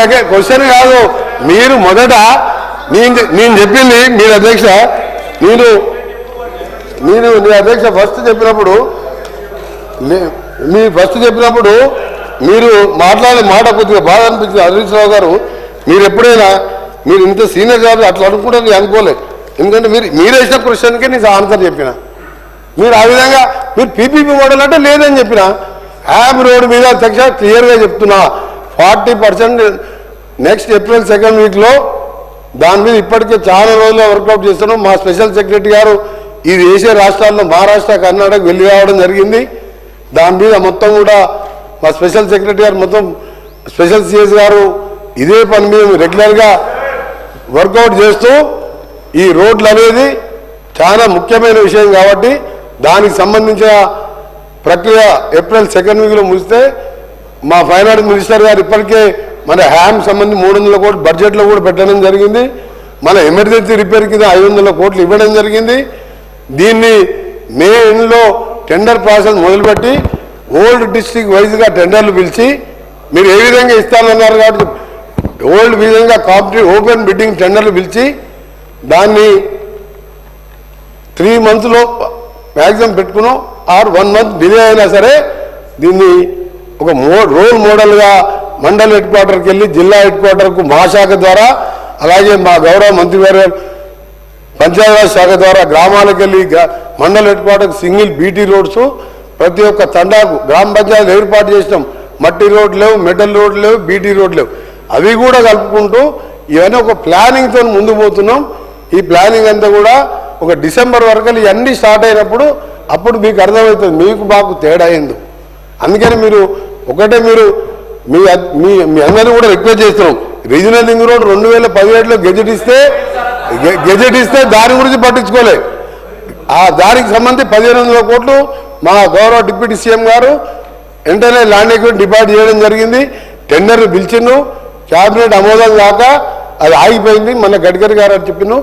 దగ్గర క్వశ్చన్ కాదు. మీరు మొదట నేను నేను చెప్పింది మీరు అధ్యక్ష నేను నేను నీ అధ్యక్ష ఫస్ట్ చెప్పినప్పుడు మీ ఫస్ట్ చెప్పినప్పుడు మీరు మాట్లాడే మాట కొద్దిగా బాధ అనిపించింది. హరీష్ గారు మీరు ఎప్పుడైనా మీరు ఇంత సీనియర్ కాబట్టి అట్లా అనుకుంటే నేను అనుకోలే. ఎందుకంటే మీరు మీరు వేసిన క్వశ్చన్కే నేను ఆన్సర్ చెప్పిన. మీరు ఆ విధంగా మీరు పీపీపీ మోడల్ అంటే లేదని చెప్పిన. యాప్ రోడ్ మీద అధ్యక్ష క్లియర్గా చెప్తున్నా. Forty percent next April second వీక్లో దాని మీద ఇప్పటికే చాలా రోజులు వర్కౌట్ చేస్తున్నాం. మా స్పెషల్ సెక్రటరీ గారు ఇది వేసే రాష్ట్రాల్లో మహారాష్ట్ర కర్ణాటక వెళ్ళి రావడం జరిగింది. దాని మీద మొత్తం కూడా మా స్పెషల్ సెక్రటరీ గారు మొత్తం స్పెషల్ సిఎస్ గారు ఇదే పని మీద రెగ్యులర్గా వర్కౌట్ చేస్తూ ఈ రోడ్లు అనేది చాలా ముఖ్యమైన విషయం కాబట్టి దానికి సంబంధించిన ప్రక్రియ ఏప్రిల్ సెకండ్ వీక్లో ముగిస్తే మా ఫైనాన్స్ మినిస్టర్ గారు ఇప్పటికే మన హ్యామ్ సంబంధించి మూడు వందల కోట్లు బడ్జెట్లో కూడా పెట్టడం జరిగింది. మన ఎమర్జెన్సీ రిపేర్ కింద ఐదు వందల కోట్లు ఇవ్వడం జరిగింది. దీన్ని మే ఎండ్లో టెండర్ ప్రాసెస్ మొదలుపెట్టి ఓల్డ్ డిస్టిక్ వైజ్గా టెండర్లు పిలిచి మీరు ఏ విధంగా ఇస్తానన్నారు కాబట్టి ఓల్డ్ విధంగా కాంపిటేటివ్ ఓపెన్ బిడ్డింగ్ టెండర్లు పిలిచి దాన్ని త్రీ మంత్స్లో మ్యాక్సిమం పెట్టుకున్నాం. ఆర్ వన్ మంత్ డిలే అయినా సరే దీన్ని ఒక మో రోల్ మోడల్గా మండల్ హెడ్ క్వార్టర్కి వెళ్ళి జిల్లా హెడ్ క్వార్టర్కు మహాశాఖ ద్వారా అలాగే మా గౌరవ మంత్రివర్గ పంచాయతీరాజ్ శాఖ ద్వారా గ్రామాలకు వెళ్ళి మండల్ హెడ్ క్వార్టర్కి సింగిల్ బీటీ రోడ్స్ ప్రతి ఒక్క తండాకు గ్రామ పంచాయతీ ఏర్పాటు చేసినాం. మట్టి రోడ్లు లేవు మెటల్ రోడ్ లేవు బీటీ రోడ్ లేవు. అవి కూడా కలుపుకుంటూ ఇవన్నీ ఒక ప్లానింగ్తో ముందు పోతున్నాం. ఈ ప్లానింగ్ అంతా కూడా ఒక డిసెంబర్ వరకు ఇవన్నీ స్టార్ట్ అయినప్పుడు అప్పుడు మీకు అర్థమవుతుంది మీకు మాకు తేడా అయింది అందుకని మీరు ఒకటే మీరు మీ మీ మీ అందరినీ కూడా రిక్వెస్ట్ చేస్తున్నాం. రీజనల్ లింక్ రోడ్ రెండు వేల పదిహేడులో గెజెట్ ఇస్తే గె- గెజెట్ ఇస్తే దాని గురించి పట్టించుకోలే. ఆ దానికి సంబంధించి పదిహేను వందల కోట్లు మా గౌరవ డిప్యూటీ సీఎం గారు వెంటనే ల్యాండ్ ఎక్విప్మెంట్ డిపార్ట్ చేయడం జరిగింది. టెండర్ పిలిచిండు. క్యాబినెట్ ఆమోదం కాక అది ఆగిపోయింది. మన గడ్కరీ గారు అని చెప్పిను